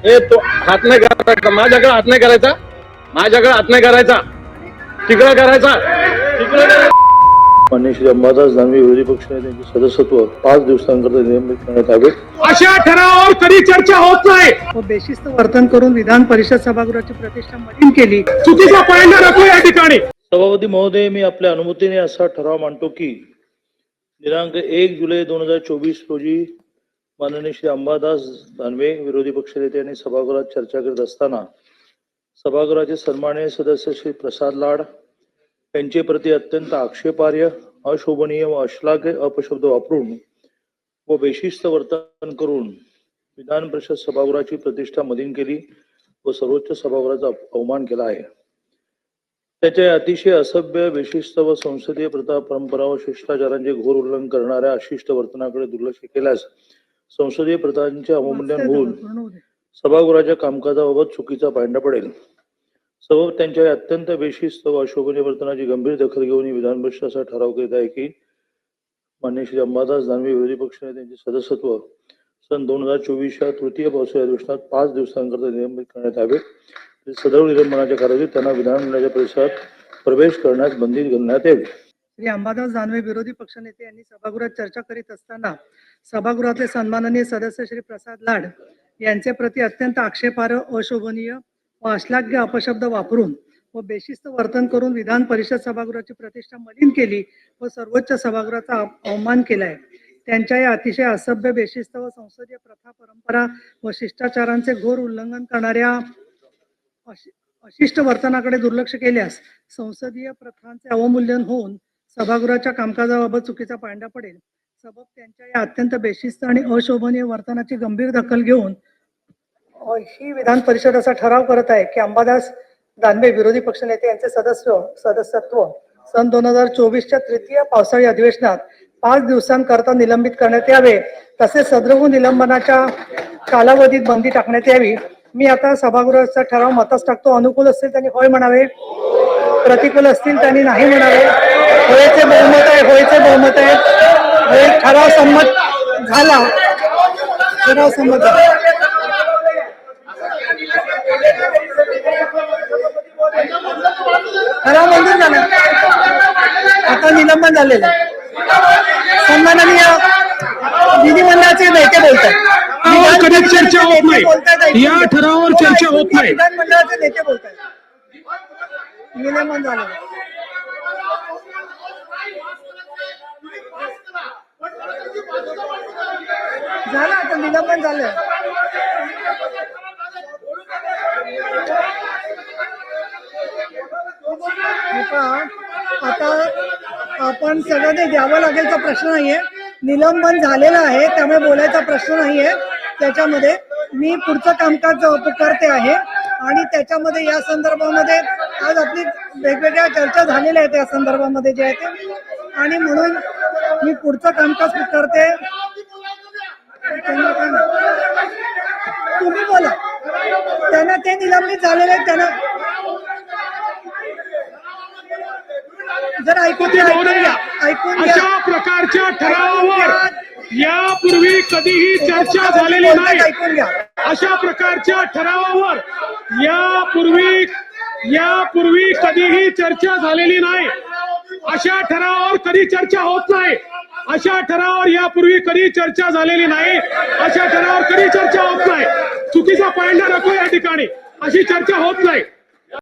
ए तो हात नाही करायचा माझ्याकडे हात नाही करायचा? माझ्याकडे हात नाही करायचा? तिकडे करायचा? तिकडे श्री अंबादास दानवे विरोधी त्यांचे सदस्यत्व पाच दिवसांकरता निलंबित करण्यात आले. अशा ठरावावर कधी चर्चा होत नाही. व बेशिस्त वर्तन करून विधान परिषद सभागृहाची प्रतिष्ठा मलिन केली. चुकीचा पॉइंट नको या ठिकाणी. सभापती महोदय मी आपल्या अनुमतीने असा ठराव मांडतो की दिनांक एक जुलै दोन हजार चोवीस रोजी माननीय श्री अंबादास दानवे विरोधी पक्षनेते आणि सभागृहात चर्चा करत असताना सभागृहाचे सन्माननीय सदस्य श्री प्रसाद लाड यांचे प्रति अत्यंत आक्षेपार्ह अशोभनीय व अश्लाघ्य अपशब्द वापरून व बेशिस्त वर्तन करून विधान परिषद सभागृहाची प्रतिष्ठा मलिन केली व सर्वोच्च सभागृहाचा अवमान केला आहे. त्याचे अतिशय असभ्य विशिष्ट व संसदीय प्रथा परंपरा व शिष्टाचारांचे घोर उल्लंघन करणाऱ्या अशिष्ट वर्तनाकडे दुर्लक्ष केल्यास संसदीय प्रथांचे अवमूल्यन होऊन. सभागृहाच्या कामकाजाबाबत चुकीचा पायंडा पडेल. सबब त्यांच्या अत्यंत बेशिस्त व अशोभनीय वर्तनाची गंभीर दखल घेऊन ही विधान परिषद असा ठराव करीत आहे की मान्य श्री अंबादास दानवे विरोधी पक्षाने त्यांचे सदस्यत्व सन दोन हजार चोवीसच्या तृतीय पावसाळी अधिवेशनात पाच दिवसांकरता निलंबित करण्यात यावे. सदर निलंबनाच्या कारणात त्यांना विधानमंडळाच्या परिसरात प्रवेश करण्यास बंदी घालण्यात यावी. श्री अंबादास दानवे विरोधी पक्षनेते यांनी सभागृहात चर्चा करीत असताना सभागृहातले सन्माननीय सदस्य श्री प्रसाद लाड यांचे प्रति अत्यंत आक्षेपार्ह अशोभनीय व अश्लाघ्य अपशब्द वापरून व बेशिस्त वर्तन करून विधान परिषद सभागृहाची प्रतिष्ठा मलिन केली व सर्वोच्च सभागृहाचा अवमान केलाय. त्यांच्या या अतिशय असभ्य बेशिस्त व संसदीय प्रथा परंपरा व शिष्टाचारांचे घोर उल्लंघन करणाऱ्या अशिष्ट वर्तनाकडे दुर्लक्ष केल्यास संसदीय प्रथांचे अवमूल्यन होऊन सभागृहाच्या कामकाजाबाबत चुकीचा पायंडा पडेल. सबब त्यांच्या या अत्यंत बेशिस्त आणि अशोभनीय वर्तनाची गंभीर दखल घेऊन ही विधान परिषद असा ठराव करत आहे की अंबादास दानवे विरोधी पक्षनेते यांचे सदस्य सदस्यत्व सन दोन हजार चोवीसच्या तृतीय पावसाळी अधिवेशनात पाच दिवसांकरता निलंबित करण्यात यावे तसेच सदृह निलंबनाच्या कालावधीत बंदी टाकण्यात यावी. मी आता सभागृहाचा ठराव मतास टाकतो. अनुकूल असतील त्यांनी होय म्हणावे प्रतिकूल असतील त्यांनी नाही म्हणावे. होयचे बहुमत आहे होयचे बहुमत आहे. होय ठराव संमत झाला. ठराव संमत झाला. मंजूर झाला. आता निलंबन झालेलं आहे. सन्माननीय विधिमंडळाचे नेते बोलतात कधी चर्चा होत नाही. या. ठरावावर हो, चर्चा होत नाही. विधानमंडळाचे नेते बोलतात निलंबन झालेलं झालं आता निलंबन झालं. आता आपण सगळ्यांनी द्यावं लागेलचा प्रश्न नाहीये. निलंबन झालेलं आहे त्यामुळे बोलायचा प्रश्न नाहीये. त्याच्यामध्ये मी पुढचं कामकाज करते आहे आणि त्याच्यामध्ये या संदर्भामध्ये आज आपली वेगवेगळ्या चर्चा झालेल्या आहेत या संदर्भामध्ये जे आहे ते. आणि म्हणून मी पुढचं कामकाज नाही. तुम्ही बोला. त्यांना ते निलंबित झालेले त्यांना जर ऐकून घ्या ऐकून अशा प्रकारच्या ठरावावर यापूर्वी कधीही चर्चा झालेली नाही. ऐकून घ्या. अशा प्रकारच्या ठरावावर यापूर्वी यापूर्वी कधीही चर्चा झालेली नाही. अशा ठरावावर कधी चर्चा होत नाही. अशा ठरावावर यापूर्वी कधी चर्चा झालेली नाही. अशा ठरावावर कधी चर्चा होत नाही. चुकीचा पॉइंट नको या ठिकाणी. अशी चर्चा होत नाही.